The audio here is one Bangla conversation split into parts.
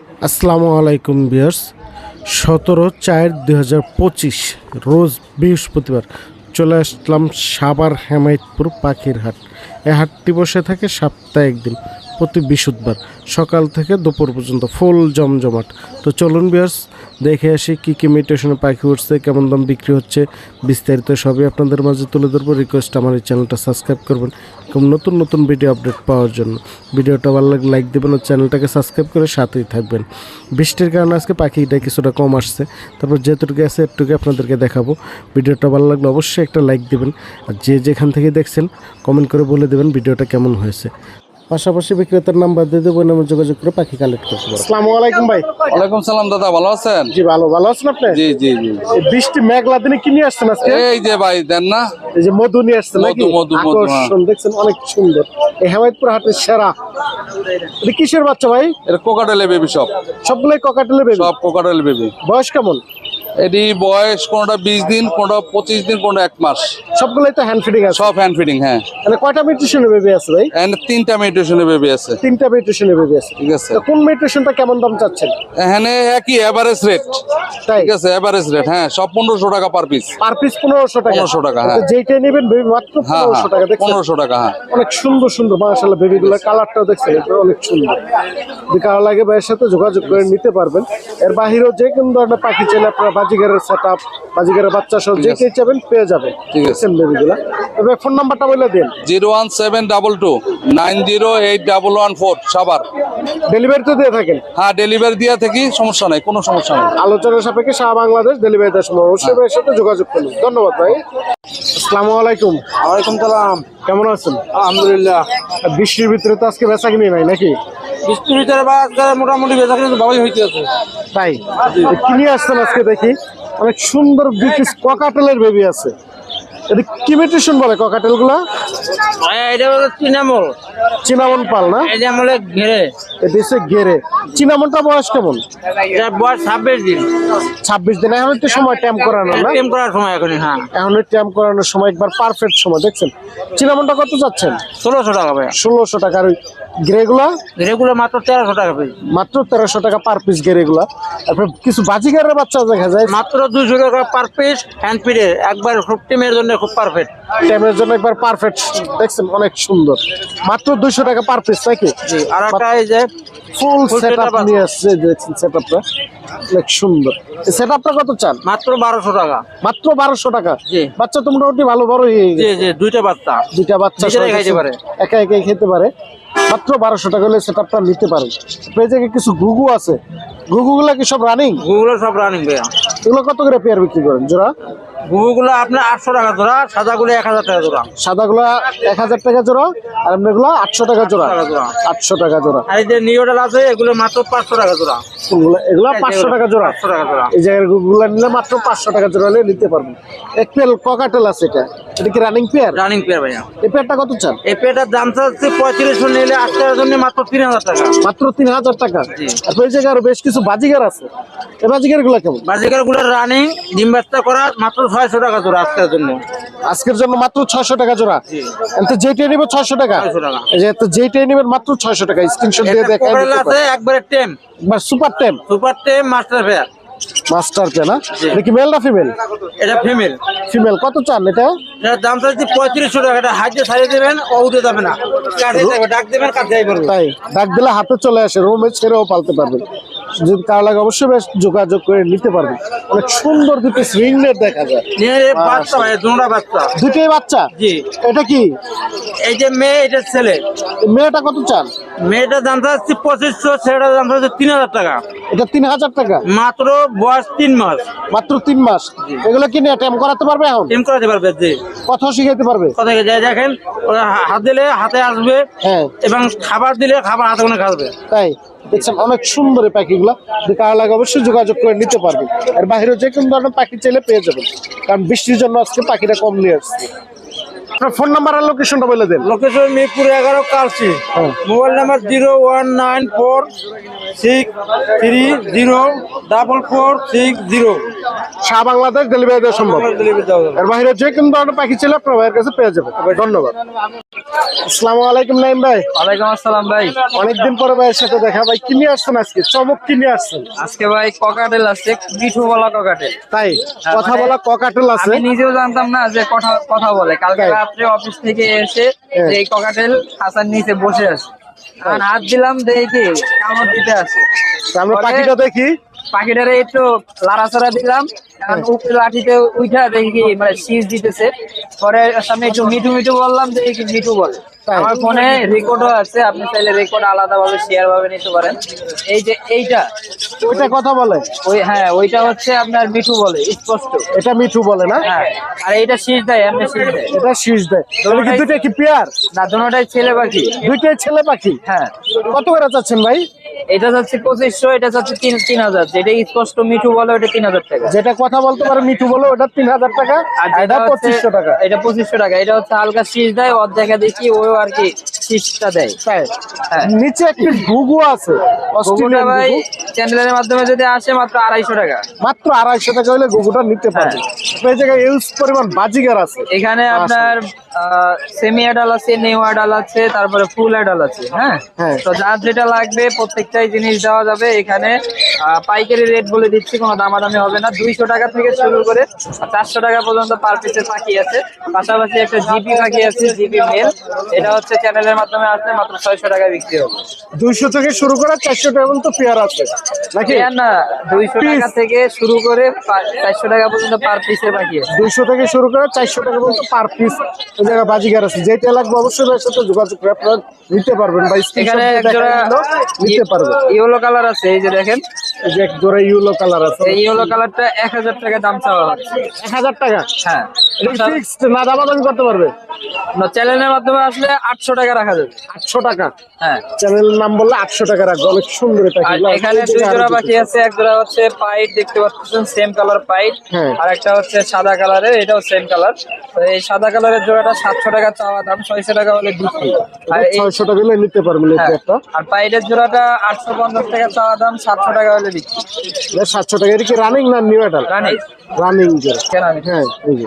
আসসালামু আলাইকুম বিয়ার্স সতেরো চার পঁচিশ, রোজ বৃহস্পতিবার চলে আসলাম সাবার হেমায়তপুর পাখির হাট এ হাটটি বসে থাকে সপ্তাহে একদিন প্রতি বৃহস্পতিবার সকাল থেকে দুপুর পর্যন্ত ফুল জমজমাট। তো চলুন বিয়ার্স দেখে আসি কী কী মিটেশনে পাখি উঠছে, কেমন দাম বিক্রি হচ্ছে, বিস্তারিত সবই আপনাদের মাঝে তুলে ধরবো। রিকোয়েস্ট আমার এই চ্যানেলটা সাবস্ক্রাইব করবেন এবং নতুন নতুন ভিডিও আপডেট পাওয়ার জন্য। ভিডিওটা ভালো লাগলে লাইক দেবেন ও চ্যানেলটাকে সাবস্ক্রাইব করে সাথেই থাকবেন। বৃষ্টির কারণে আজকে পাখিটা কিছুটা কম আসছে। তারপর যেটুকু আছে একটুকু আপনাদেরকে দেখাবো। ভিডিওটা ভালো লাগলে অবশ্যই একটা লাইক দেবেন। আর যে যেখান থেকে দেখছেন কমেন্ট করে বলে দেবেন ভিডিওটা কেমন হয়েছে। পাশাপাশি বিক্রেতার নাম্বার দিয়ে দেবো নামে যোগাযোগ করে পাখি কালেক্ট করতে পারব। আসসালামু আলাইকুম ভাই। ওয়ালাইকুম সালাম দাদা ভালো আছেন? জি ভালো ভালো আছেন আপনি? জি জি জি বৃষ্টি মেঘলা দিনে কি নিয়ে আসছেন আজকে? এই যে ভাই দেন না। এই যে মধু নিয়ে আসছেন নাকি? মধু, মধু, মধু, হ্যাঁ। আকর্ষণ দেখছেন অনেক সুন্দর। এই হেমায়তপুর হাটের সেরা। এটা কিসের বাচ্চা ভাই? এটা কোকাটেলে বেবি সব সবগুলোই ককাটেলের বেবি সব কোকাটেল বেবি বয়স কেমন? এটি বয়স কোনটা বিশ দিন কোনটা পঁচিশ দিন কোনটা এক মাস। সবগুলোই তো হ্যান্ড ফিডিং আছে? সব হ্যান্ড ফিডিং হ্যাঁ। মানে কয়টা মিউট্রিশনের বেবি আছে ভাই? এন্ড তিনটা মেডিটেশনের বেবি আছে। তিনটা মিউট্রিশনের বেবি আছে। ঠিক আছে। কোন মিউট্রিশনটা কেমন দাম চাচ্ছেন? এখানে একই এভারেজ রেট ঠিক আছে এভারেজ রেট হ্যাঁ সব পনেরোশো টাকা পার পিস পার পিস পনেরোশো টাকা। পনেরোশো টাকা, হ্যাঁ। যেইটা নেবেন বেবি মাত্র হ্যাঁ পনেরোশো হ্যাঁ টাকা দেখছেন? পনেরোশো টাকা হ্যাঁ। অনেক সুন্দর সুন্দর মাশাআল্লাহ বেবিগুলোর কালারটাও দেখছেন এটা অনেক সুন্দর। যদি কারও লাগে ভাইয়ের সাথে যোগাযোগ করে নিতে পারবেন। এর বাহিরেও যে কোনো ধরনের পাখি চাইলে আপনারা বাজিগারের সেট আপ বাজিগারের বাচ্চা সহ যে কে চাবেন পেয়ে যাবেন। ঠিক আছে। বেবিগুলা তবে ফোন নাম্বারটা বলে দিন। Zero one seven double two nine zero eight double one four Savar delivery তো দিয়ে থাকেন? হ্যাঁ ডেলিভারি দিয়া থাকি সমস্যা নাই কোনো সমস্যা নেই। আলোচনার সাপেক্ষে সারা বাংলাদেশ ডেলিভারি দেওয়ার সময় অবশ্যই ভাইয়ের সাথে যোগাযোগ করুন। ধন্যবাদ ভাই। আসসালামু আলাইকুম। ওয়ালাইকুম সালাম। কেমন আছেন? আলহামদুলিল্লাহ। বৃষ্টির ভিতরে তো আজকে বেচা কিনে নাই নাকি? বৃষ্টির ভিতরে বা মোটামুটি তাই? আসতাম আজকে দেখি। অনেক সুন্দর ব্রিটিশ ককাটেলের বেবি আছে। এটা কি মিউটেশন বলে ককাটেলগুলা এটা হলো তৃণমূল চিনামন পাল না? এটা আমলে ঘেরে। এটা হচ্ছে গেরে চিনামনটা বয়স কেমন? এটা বয়স ছাব্বিশ দিন। ছাব্বিশ দিন। এখন তো সময় ট্যাম্প করানো না? টেম করার সময় এখন হ্যাঁ। এখন ট্যাম্প করানোর সময় একবার পারফেক্ট সময় দেখছেন? চিনামনটা কত যাচ্ছেন? ষোলোশো টাকা ভাই ষোলোশো টাকার ওই গ্রেগুলা ঘেরেগুলো মাত্র তেরোশো টাকা পিস মাত্র তেরোশো টাকা পার পিস গেরেগুলা তারপরে কিছু বাজিগারের বাচ্চা দেখা যায়? মাত্র দুশো টাকা পার পিস হ্যান্ড একবার টিমের জন্য খুব পারফেক্ট ট্যামের জন্য একবার পারফেক্ট দেখছেন? অনেক সুন্দর। মাত্র দুইশো টাকা পার পিস নাকি জি আর একটা এই যে ফুল Full সেট আছে। নিয়ে আসছে দেখছেন সেট আপটা অনেক সুন্দর। সেট আপটা কত চান? মাত্র বারোশো টাকা। মাত্র বারোশো টাকা? জি। বাচ্চা তো মোটামুটি ভালো বড় হয়ে গেছে। জি দুইটা বাচ্চা। দুইটা বাচ্চা খাইতে পারে। একা একাই খেতে পারে। মাত্র বারোশো টাকা হলে সেট আপটা নিতে পারেন পেজে কিছু গুগু আছে। গুগুগুলা কি সব রানিং সব রানিং ভাইয়া। এগুলো কত করে পেয়ার বিক্রি করেন? জোড়া? আপনার আটশো টাকা জোড়া সাদাগুলো এক হাজার টাকা জোড়া। সাদাগুলা এক হাজার টাকা জোড়া আর এমনিগুলো আটশো টাকা জোড়া। আটশো টাকা জোড়া। আর এই যে নিউডাল আছে এগুলো মাত্র পাঁচশো টাকা জোড়া। এগুলো পাঁচশো টাকা জোড়া। পাঁচশো টাকা জোড়া। এই জায়গার গুগুলা নিলে মাত্র পাঁচশো টাকা জোড়া নিতে পারব এক পেল ককাটেল আছে এটা। এটা কি রানিং পেয়ার রানিং পেয়ার ভাইয়া। এই পেয়ারটা কত চান? এই পেয়ারটার দাম চাচ্ছে পঁয়ত্রিশশো নিলে আজকের জন্য মাত্র তিন হাজার টাকা। মাত্র তিন হাজার টাকা। আর এই জায়গায় আরও বেশ কিছু বাজিগার আছে। এই বাজিগারগুলা কেমন? বাজিকারগুলো রানিং ডিম বাচ্চা করা মাত্র ছয়শো টাকা জোড়া আজকের জন্য। আজকের জন্য মাত্র ছয়শো টাকা জোড়া। তো যেটাই নিবে ছয়শো টাকা। 600 টাকা। তো যেটাই নিবেন মাত্র ছয়শো টাকা। স্ক্রিনশট দিয়ে আছে একবারে টেম। সুপার টেম। সুপার টেম মাস্টার পেয়ার মাস্টার পে না? এটা কি মেল না ফিমেল এটা ফিমেল ফিমেল কত চান এটা? এটার দাম চাইছি পঁয়ত্রিশশো টাকা। এটা হাইজে ছাড়িয়ে দেবেন ওউতে উঠে যাবে না। কাটে যাবে ডাক দেবেন কাট যাই পারবে তাই ডাক দিলে হাতে চলে আসে রুমে ছেড়েও পালতে পারবেন যদি কার লাগে অবশ্যই বেশ যোগাযোগ করে নিতে পারবে। অনেক সুন্দর দুটো রিং নেট দেখা যায়। বাচ্চা ভাই দুটা বাচ্চা। দুটোই বাচ্চা? জি। এটা কি? এই যে মেয়ে এটা ছেলে। মেয়েটা কত চান? মেয়েটার দাম চাচ্ছে পঁচিশশো ছেলেটার দাম চাচ্ছে তিন হাজার টাকা। এটা তিন হাজার টাকা? মাত্র বয়স তিন মাস। মাত্র তিন মাস? এগুলো কিনে টেম করাতে পারবে এখন? টিম করাতে পারবে জি। কথা শিখাইতে পারবে? কথা যায় দেখেন হাত দিলে হাতে আসবে হ্যাঁ। এবং খাবার দিলে খাবার হাতে কোনো খাবে। তাই? দেখছেন, অনেক সুন্দর এই পাখিগুলো। কার লাগে অবশ্যই যোগাযোগ করে নিতে পারবে আর বাহিরে যে কোনো ধরনের পাখি চাইলে পেয়ে যাবেন। কারণ বৃষ্টির জন্য আজকে পাখিটা কম নিয়ে আসছে। আপনার ফোন নাম্বার আর লোকেশনটা বলে দেন। লোকেশন মিরপুর এগারো কালসি হ্যাঁ। Mobile number zero one nine four six three zero double four six zero. Shah Bangladesh delivery দেওয়া সম্ভব। এর বাইরে যে কোনো ধরনের পাখি ছিল আপনার ভাইয়ের কাছে পেয়ে যাবেন। ধন্যবাদ। আসসালামু আলাইকুম নাইম ভাই। ওয়ালাইকুম আসসালাম ভাই। অনেকদিন পরে ভাইয়ের সাথে দেখা। ভাই কি নিয়ে আসছেন আজকে? চমক কি নিয়ে আসছেন? আজকে ভাই ককাটেল আছে মিঠু বলা ককাটেল তাই? কথা মানে বলা ককাটেল আছে। নিজেও জানতাম না যে কথা কথা বলে। কালকে? রাত্রে অফিস থেকে এসে হ্যাঁ। এই ককাটেল হাসান নিচে বসে আছে। আর হাত দিলাম দেখি কামড় দিতে আছে। আমরা পাখিটা দেখি। পাখিটারে একটু লাড়াচাড়া দিলাম। এখন উপরে লাঠিতে উঠা দেখি মানে শীষ দিতেছে। পরে সামনে একটু মিঠু মিঠু বললাম দেখি মিঠু বলে? আমার ফোনে রেকর্ডও আছে আপনি চাইলে রেকর্ড আলাদা ভাবে শেয়ার ভাবে নিতে পারেন। এই যে এইটা ওইটা কথা বলে। ওই হ্যাঁ ওইটা হচ্ছে আপনার মিঠু বলে স্পষ্ট। এটা মিঠু বলে না? হ্যাঁ আর এইটা শীষ দেয় আপনি শীষ দেয়। এটা শীষ দেয়। দুটো কি পেয়ার না দুটাই ছেলে পাখি। দুইটাই ছেলে পাখি? হ্যাঁ। কত করে চাচ্ছেন ভাই? এটা যাচ্ছে পঁচিশশো এটা যাচ্ছে তিন তিন হাজার। যেটা স্পষ্ট মিঠু বলো এটা তিন হাজার টাকা। যেটা কথা বলতে পারো মিঠু বলো ওটা তিন হাজার টাকা আর এটা পঁচিশশো টাকা। এটা পঁচিশশো টাকা। এটা হচ্ছে হালকা শীষ দেয় অর্ধেকা দেখি ও আর কি। দেয়। হ্যাঁ। নিচে একটি ঘুঘু আছে। ঘুঘুটা অস্ট্রেলিয়ান ভাই চ্যানেলের মাধ্যমে যদি আসে মাত্র আড়াইশো টাকা। মাত্র আড়াইশো টাকা হলে ঘুঘুটা নিতে পারবে। হ্যাঁ। এই জায়গায় ইউজ পরিমাণ বাজিগার আছে। এখানে আপনার সেমি অ্যাডাল আছে নিউ অ্যাডাল আছে তারপরে ফুল অ্যাডাল আছে হ্যাঁ? হ্যাঁ। তো যার যেটা লাগবে প্রত্যেকটাই জিনিস দেওয়া যাবে এখানে। পাইকারি রেট বলে দিচ্ছি কোনো দামাদামি হবে না। দুইশো টাকা থেকে শুরু করে চারশো টাকা পর্যন্ত পার পিসের পাখি আছে। পাশাপাশি একটা জিপি পাখি আছে জিপি মেল এটা হচ্ছে চ্যানেলের মাধ্যমে আসলে মাত্র ছয়শো টাকা বিক্রি হবে। দুইশো থেকে শুরু করে চারশো টাকা পর্যন্ত পেয়ার আছে। নাকি? না দুইশো টাকা থেকে শুরু করে চারশো টাকা পর্যন্ত পার পিসের আছে। দুইশো থেকে শুরু করে চারশো টাকা পর্যন্ত পার পিস এই জায়গায় বাজিগার আছে। যেটা লাগবে অবশ্যই ভাইয়ের সাথে যোগাযোগ করে আপনারা নিতে পারবেন বা এখানে নিতে পারবেন। ইয়েলো কালার আছে এই যে দেখেন। এই যে এক জোড়া ইউলো কালার আছে। এই ইয়েলো কালারটা এক হাজার টাকা দাম চাওয়া এক হাজার টাকা? হ্যাঁ। ফিক্সড না দামাদামি করতে পারবে? চ্যানেলের মাধ্যমে আসলে আটশো টাকা রাখা যাবে আটশো টাকা। হ্যাঁ। চ্যানেলের নাম বললে আটশো টাকা রাখবে। অনেক সুন্দর এটা এখানে দুই জোড়া পাখি আছে এক জোড়া হচ্ছে পাইট দেখতে পাচ্ছেন সেম কালার পাইট। হ্যাঁ। আর একটা হচ্ছে সাদা কালারের এটাও সেম কালার এই সাদা কালারের জোড়াটা সাতশো টাকা চাওয়া দাম ছয়শো টাকা হলে বিক্রি আর এই ছয়শো টাকা হলে নিতে পারবেন হ্যাঁ, একটা আর পাইটের জোড়াটা আটশো পঞ্চাশ টাকা চাওয়া দাম সাতশো টাকা হলে বিক্রি। সাতশো টাকা এটা কি রানিং না নিউ এটাল রানি রানিং জোড়া হ্যাঁ এই যে।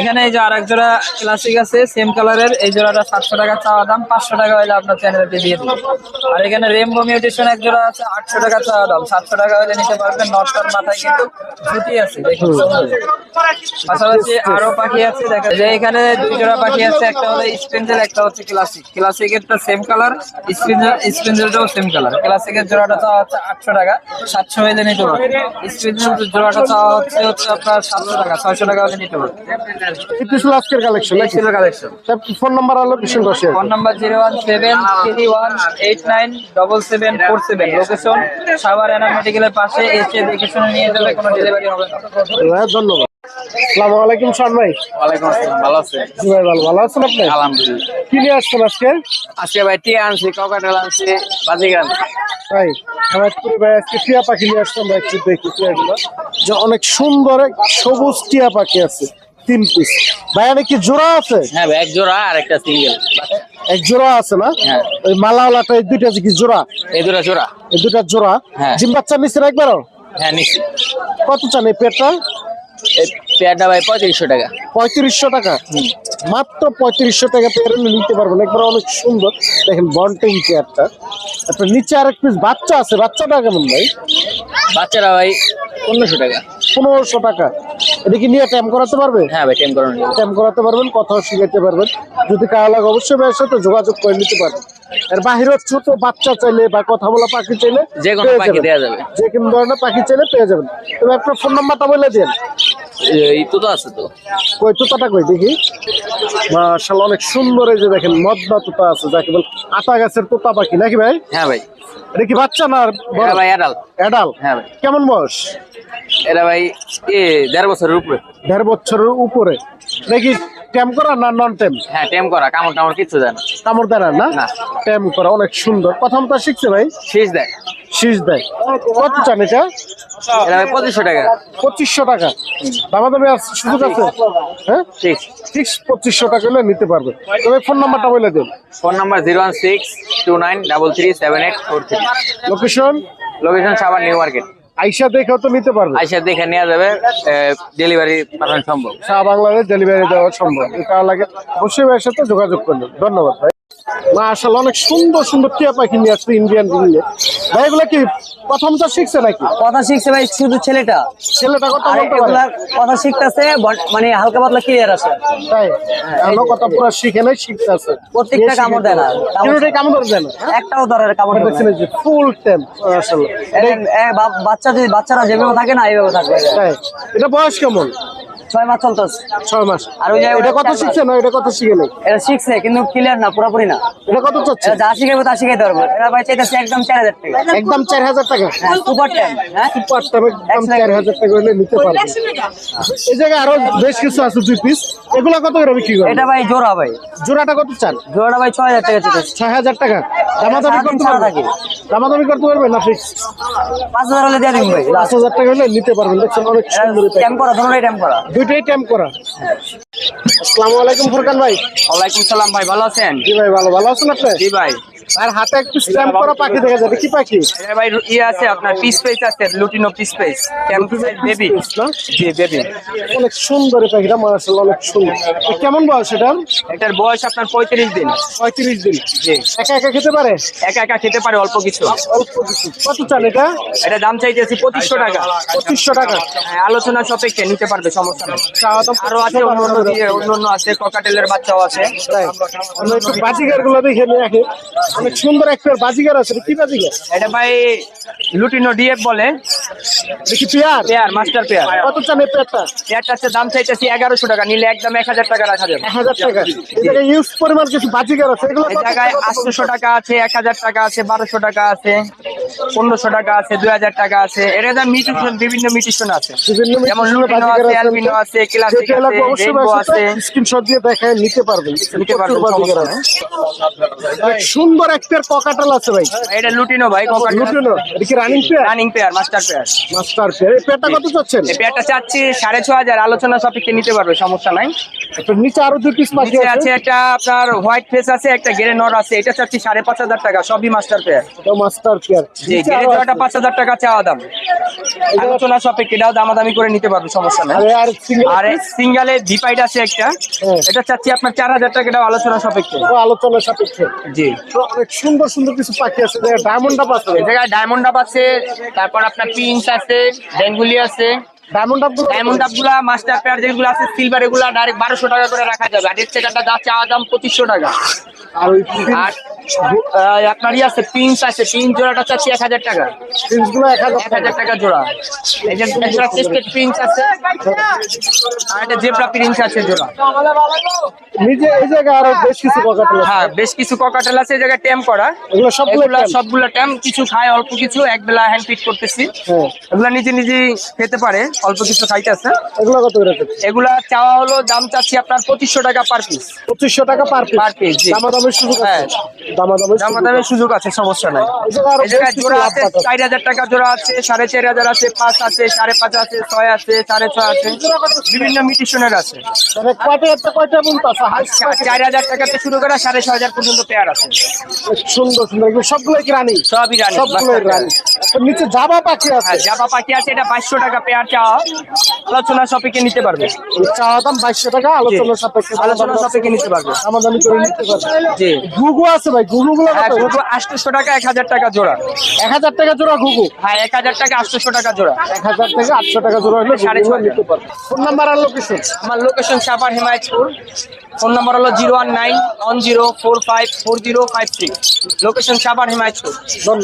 এখানে এই যে আর এক জোড়া ক্লাসিক আছে সেম কালারের এই জোড়াটা সাতশো টাকা চাওয়া দাম পাঁচশো টাকা হলে আপনার চ্যানেলে দিয়ে দিবে আর এখানে রেমবো মিউটেশন এক জোড়া আছে আটশো টাকা চাওয়া দাম। সাতশো টাকা হলে নিতে পারবেন নটটার মাথায় কিন্তু জুটি আছে দেখুন। পাশাপাশি আরও পাখি আছে দেখা যায় এখানে দুই জোড়া পাখি আছে একটা হলো স্পেঞ্জেল একটা হচ্ছে ক্লাসিক ক্লাসিকেরটা সেম কালার স্পেঞ্জেল স্পেঞ্জেলটাও সেম কালার ক্লাসিকের জোড়াটা চাওয়া হচ্ছে আটশো টাকা সাতশো হলে নিতে পারবেন। স্পেঞ্জেল জোড়াটা চাওয়া হচ্ছে হচ্ছে আপনার সাতশো টাকা ছয়শো টাকা হলে নিতে পারবেন। এটা আজকের কালেকশন কালেকশন ফোন নাম্বার আর লোকেশন বসে phone number zero one seven three one eight nine double seven four seven. Location Savar এনার মেডিকেলের পাশে এসে দেখে শুনে নিয়ে যাবে কোনো ডেলিভারি হবে না। ধন্যবাদ। আসসালামু আলাইকুম শান ভাই। ওয়ালাইকুম আসসালাম ভালো আছে জি ভাই ভালো। ভালো আছেন আপনি? আলহামদুলিল্লাহ। কি নিয়ে আসছেন আজকে? আজকে ভাই টিয়া আনছি ককাটেল আনছি বাজিগান তাই আমার পুরো ভাই আজকে টিয়া পাখি নিয়ে আসলাম ভাই একটু দেখি টিয়াগুলো। যে অনেক সুন্দর এক সবুজ টিয়া পাখি আছে তিন পিস। ভাই অনেক কি জোড়া আছে? হ্যাঁ ভাই এক জোড়া আর একটা সিঙ্গেল এক জোড়া আছে না? হ্যাঁ। ওই মালাওয়ালাটা এই দুইটা আছে কি জোড়া? এই দুটা জোড়া। এই দুটা জোড়া। হ্যাঁ। জিম বাচ্চা নিচ্ছেন একবারও? হ্যাঁ নিচ্ছি কত চান এই পেটটা? পেয়ারটা ভাই পঁয়ত্রিশশো টাকা। পঁয়ত্রিশশো টাকা? মাত্র পঁয়ত্রিশশো টাকা পেয়ারে নিতে পারবেন একবার অনেক সুন্দর। দেখেন বন্টিং চেয়ারটা আপনার নিচে আরেক পিস বাচ্চা আছে। বাচ্চাটা কেমন ভাই? বাচ্চারা ভাই পনেরোশো টাকা। পনেরোশো টাকা। এটা কি নিয়ে ট্যাম করাতে পারবে? হ্যাঁ ভাই টেম করানো ট্যাম করাতে পারবেন কথাও শিখাতে পারবেন। যদি কারও লাগে অবশ্যই ভাইয়ের সাথে যোগাযোগ করে নিতে পারবেন। আর বাহিরের ছোট বাচ্চা চাইলে বা কথা বলা পাখি চাইলে যে কোনো পাখি দেওয়া যাবে। যে কোনো ধরনের পাখি চাইলে পেয়ে যাবেন। তবে আপনার ফোন নাম্বারটা বলে দিন। এই তো তো আছে তো। কই তোতাটা কই দেখি। মাশাআল্লাহ অনেক সুন্দর এই যে দেখেন মদনা তোতা আছে যাকে বল আতা গাছের তোতা পাখি নাকি ভাই? হ্যাঁ ভাই। এটা কি বাচ্চা না এরা ভাই অ্যাডাল অ্যাডাল হ্যাঁ ভাই। কেমন বয়স? এরা ভাই এ দেড় বছরের উপরে। দেড় বছরের উপরে। নাকি ট্যাম করা না নন ট্যাম হ্যাঁ টেম করা কামড় টামড় কিছু দেয় না। কামড় দেয় না না। ট্যাম করা অনেক সুন্দর। প্রথম তো শিখছে ভাই? শীষ দেয়। শীষ দেয়। কত চান এটা? পঁচিশশো টাকা। পঁচিশশো টাকা। দামা দামে সুযোগ আছে? হ্যাঁ? ঠিক। ঠিক পঁচিশশো টাকা হলে নিতে পারবে। তবে ফোন নাম্বারটা বলে দেন phone number zero one six two nine double three seven eight four three location location Savar new market. আইসা দেখেও তো নিতে পারবে। আইসা দেখে নেওয়া যাবে ডেলিভারি পাঠানো সম্ভব। সারা বাংলাদেশ ডেলিভারি দেওয়া সম্ভব। এটা লাগে অবশ্যই ভাইয়ের সাথে যোগাযোগ করবেন ধন্যবাদ ভাই। আসলে অনেক সুন্দর সুন্দর টিয়া পাখি নিয়ে আসছে ইন্ডিয়ান রিলে ভাই এগুলো কি প্রথম তো শিখছে নাকি? কথা শিখছে ভাই শুধু ছেলেটা। ছেলেটা কথা বলতে পারে? কথা শিখতেছে মানে হালকা পাতলা ক্লিয়ার আছে। তাই? এখনও কথা পুরো শিখে নাই শিখতেছে। প্রত্যেকটা কামড় দেয় না। কিরোটাই কামড় দেয় না। একটাও ধরে কামড় দেখছেন যে ফুল টেম আসলে এটা- বাচ্চা যদি বাচ্চারা যেভাবে থাকে না এইভাবে থাকবে। তাই? এটা বয়স কেমন? ছয় মাস চলতেছে ছয় মাস। আর ওই যে এটা কত শিখছে? না এটা কত শিখে নেই? এটা শিখছে কিন্তু ক্লিয়ার না পুরোপুরি না। এটা কত চাচ্ছে? যা শিখাবো তা শিখাইতে পারব এটা ভাই চাইতেছে একদম চার হাজার টাকা। একদম চার হাজার টাকা? হ্যাঁ সুপার টেন হ্যাঁ? সুপার টেম একদম চার হাজার টাকা হলে নিতে পারবে। এই জায়গায় আরও বেশ কিছু আছে দুই পিস এগুলো কত করে বিক্রি করবে? এটা ভাই জোড়া ভাই। জোড়াটা কত চান? জোড়াটা ভাই ছয় হাজার টাকা চাইতেছে। ছয় হাজার টাকা। দামাদামি করতে পারবে। দামাদামি করতে পারবে না ফিক্স পাঁচ হাজার হলে দিয়ে দিন ভাই। পাঁচ হাজার টাকা হলে নিতে পারবেন। দেখছেন অনেক সুন্দর। ট্যাম্প করা দুটোই ট্যাম্প করা। দুইটাই টাইম করা। আসসালামু আলাইকুম ফুরকান ভাই। ওয়ালাইকুম সালাম ভাই ভালো আছেন? জি ভাই ভালো ভালো আছেন আপনি? জি ভাই। আর হাতে একটু স্ট্যাম্প করা পাখি দেখা যাবে। কি পাখি? ভাই ইয়ে আছে আপনার পিস পেস আছে লুটিনো পিস পেস বেবি জি বেবি অনেক সুন্দর পাখিটা মার্শাল অনেক সুন্দর। কেমন বয়স এটার? এটার বয়স আপনার পঁয়ত্রিশ দিন। পঁয়ত্রিশ দিন। জি। একা একা খেতে পারে? একা একা খেতে পারে অল্প কিছু। অল্প কিছু। কত চান এটা? এটা দাম চাইতেছি পঁচিশশো টাকা। পঁচিশশো টাকা। হ্যাঁ, আলোচনা সাপেক্ষে নিতে পারবে সমস্যা নেই। আরও আছে অন্য অন্য দিয়ে অন্য অন্য আছে ককাটেলের বাচ্চাও আছে। একটু বাজিগারগুলো দেখে নিয়ে অনেক সুন্দর একটা বাজিগার আছে। কি বাজিগার? এটা ভাই লুটিনো ডিএফ বলে। দেখি পেয়ার? Pair master pair. কত চান এই পেয়ারটা? পেয়ারটা হচ্ছে দাম চাইতেছি এগারোশো টাকা নিলে একদম এক হাজার টাকা রাখা যাবে। এক হাজার টাকা। ইউজ পরিমাণ কিছু বাজিগার আছে এগুলো এই জায়গায় আটশোশো টাকা আছে এক হাজার টাকা আছে বারোশো টাকা আছে পনেরোশো টাকা আছে দুই হাজার টাকা আছে। এর যা মিউটিশন বিভিন্ন মিউটিশন আছে। যেমন লুটিনো আছে অ্যালবিনো আছে ক্লাসিক আছে রেইনবো আছে স্ক্রিনশট দিয়ে দেখায় নিতে পারবেন। নিতে পারবেন, সুন্দর একটা ককাটাল আছে ভাই। এটা লুটিনো ভাই লুটেনো এটা কি running pair running pair master pair master pair এই পেয়ারটা কত চাচ্ছেন? এই পেয়ারটা চাচ্ছি সাড়ে ছ হাজার। আলোচনা সাপেক্ষে নিতে পারবে সমস্যা নাই। একটা নিচে আরও দুই পিস পাখি আছে? আছে একটা আপনার হোয়াইট ফেস আছে একটা গেরে নর আছে। এটা চাচ্ছি টাকা সবই মাস্টার পেয়ার এটা মাস্টার পেয়ার জি গেরে জোড়াটা পাঁচ হাজার টাকা চাওয়া দাম। আলোচনা সাপেক্ষে এটাও দামাদামি করে নিতে পারবে সমস্যা নাই। আরে আর আর সিঙ্গালে ভিপাইড আছে একটা। হ্যাঁ। এটা চাচ্ছি আপনার চার হাজার টাকা এটাও আলোচনা সাপেক্ষে। আলোচনা সাপেক্ষে। জি। অনেক সুন্দর সুন্দর কিছু পাখি আছে ডায়মন্ড আপ আছে এই জায়গায় ডায়মন্ড আছে তারপর আপনার পিঙ্কস আছে বেঙ্গুলি আছে ডায়মন্ড ডায়মন্ড মাস্টার পেয়ার যেগুলো আছে সিলভার এগুলা ডাইরেক্ট বারোশো টাকা করে রাখা যাবে। আর এর সেটাটা পঁচিশশো টাকা। আর ওই আর আহ, আপনার ইয়ে আছে পিঙ্কস আছে পিঙ্ক জোড়াটা চাচ্ছি এক হাজার টাকা। প্রিন্সগুলো এক হাজার টাকা। জোড়া। এই যে একটা চেস্টেড প্রিন্স আছে। আর একটা জেব্রা প্রিন্স আছে জোড়া। নিজে এই জায়গায় আরও বেশ কিছু ককাটেল হ্যাঁ বেশ কিছু ককাটেল আছে এই জায়গায় ট্যাম করা। এগুলো সবগুলো সবগুলো ট্যাম কিছু খায় অল্প কিছু এক বেলা হ্যান্ড ফিট করতেছি। হ্যাঁ। এগুলা নিজে নিজে খেতে পারে অল্প কিছু খাইতেছে এগুলো কত করে আছে? চাওয়া হলো দাম চাচ্ছি আপনার পঁচিশশো টাকা পার পিস পঁচিশশো টাকা পার পিস piece, জি। দামাদামের সুযোগ হ্যাঁ। দামাদামের সুযোগ আছে। সমস্যা নাই। এই জায়গায় জোড়া আছে চার হাজার টাকা জোড়া আছে সাড়ে চার হাজার আছে পাঁচ আছে সাড়ে পাঁচ আছে ছয় আছে সাড়ে ছয় আছে। বিভিন্ন মিটিশনের আছে। মানে আছে? চার হাজার টাকাতে শুরু করে সাড়ে ছয় হাজার পর্যন্ত পেয়ার আছে। সুন্দর সুন্দর। এগুলো সবগুলো রানি সবই রানি সবগুলো রানি নিচে জাবা পাখি আছে। হ্যাঁ জাবা পাখি আছে এটা বাইশশো টাকা পেয়ার চাওয়া। আলোচনা সপিকে নিতে পারবে। চাওয়া দাম বাইশশো টাকা আলোচনা সাপেক্ষে আলোচনা সপিকে নিতে পারবে। দামাদামি করে নিতে পারবে। জি। ঘুঘু আছে ভাই ঘুঘু হ্যাঁ গুগু আটশোশো টাকা এক হাজার টাকা জোড়া। এক হাজার টাকা জোড়া ঘুঘু? হ্যাঁ এক হাজার টাকা আটশোশো টাকা জোড়া। এক হাজার থেকে আটশো টাকা জোড়া হলে সাড়ে ছয় নিতে পারবে। ফোন নাম্বার আর লোকেশন আমার লোকেশন সাপার হিমায়তপুর। ফোন নাম্বার হলো zero one nine one zero four five four zero five three. Location supper Himayatpur. ধন্যবাদ।